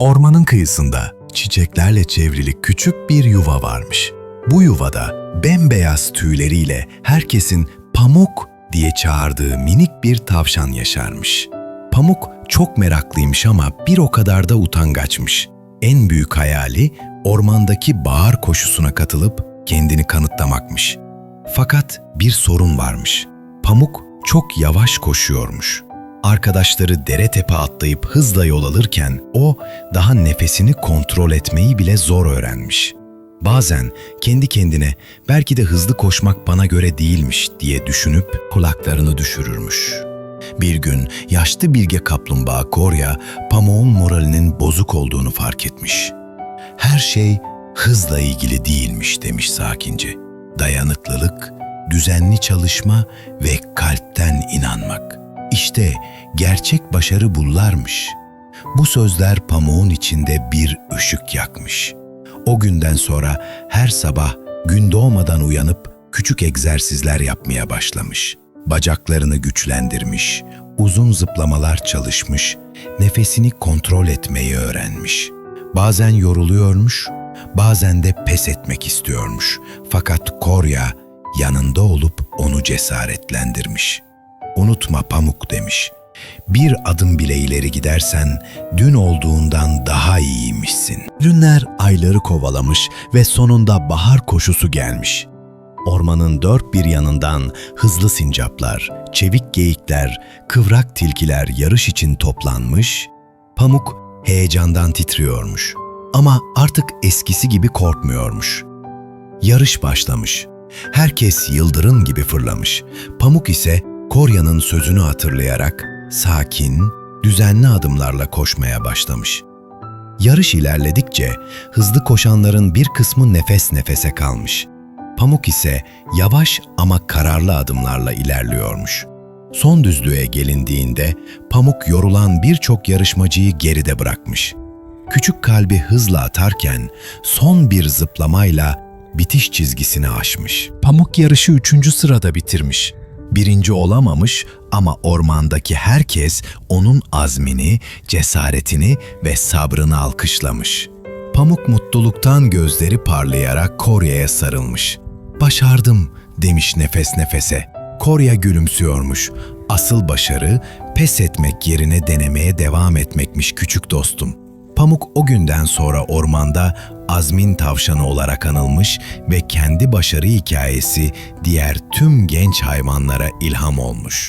Ormanın kıyısında çiçeklerle çevrili küçük bir yuva varmış. Bu yuvada bembeyaz tüyleriyle herkesin pamuk diye çağırdığı minik bir tavşan yaşarmış. Pamuk çok meraklıymış ama bir o kadar da utangaçmış. En büyük hayali ormandaki bağır koşusuna katılıp kendini kanıtlamakmış. Fakat bir sorun varmış. Pamuk çok yavaş koşuyormuş. Arkadaşları dere tepe atlayıp hızla yol alırken o daha nefesini kontrol etmeyi bile zor öğrenmiş. Bazen kendi kendine belki de hızlı koşmak bana göre değilmiş diye düşünüp kulaklarını düşürürmüş. Bir gün yaşlı bilge kaplumbağa Korya, pamuğun moralinin bozuk olduğunu fark etmiş. Her şey hızla ilgili değilmiş demiş sakince. Dayanıklılık, düzenli çalışma ve kalpten inanmak. İşte gerçek başarı bunlarmış. Bu sözler pamuğun içinde bir ışık yakmış. O günden sonra her sabah gün doğmadan uyanıp küçük egzersizler yapmaya başlamış. Bacaklarını güçlendirmiş, uzun zıplamalar çalışmış, nefesini kontrol etmeyi öğrenmiş. Bazen yoruluyormuş, bazen de pes etmek istiyormuş. Fakat Korya yanında olup onu cesaretlendirmiş. Unutma pamuk demiş. Bir adım bile ileri gidersen dün olduğundan daha iyiymişsin. Günler ayları kovalamış ve sonunda bahar koşusu gelmiş. Ormanın dört bir yanından hızlı sincaplar, çevik geyikler, kıvrak tilkiler yarış için toplanmış. Pamuk heyecandan titriyormuş. Ama artık eskisi gibi korkmuyormuş. Yarış başlamış. Herkes yıldırım gibi fırlamış. Pamuk ise Korya'nın sözünü hatırlayarak sakin, düzenli adımlarla koşmaya başlamış. Yarış ilerledikçe hızlı koşanların bir kısmı nefes nefese kalmış. Pamuk ise yavaş ama kararlı adımlarla ilerliyormuş. Son düzlüğe gelindiğinde Pamuk yorulan birçok yarışmacıyı geride bırakmış. Küçük kalbi hızla atarken son bir zıplamayla bitiş çizgisini aşmış. Pamuk yarışı üçüncü sırada bitirmiş. Birinci olamamış ama ormandaki herkes onun azmini, cesaretini ve sabrını alkışlamış. Pamuk mutluluktan gözleri parlayarak Korya'ya sarılmış. Başardım demiş nefes nefese. Korya gülümsüyormuş. Asıl başarı pes etmek yerine denemeye devam etmekmiş küçük dostum. Pamuk o günden sonra ormanda Azmin tavşanı olarak anılmış ve kendi başarı hikayesi diğer tüm genç hayvanlara ilham olmuş.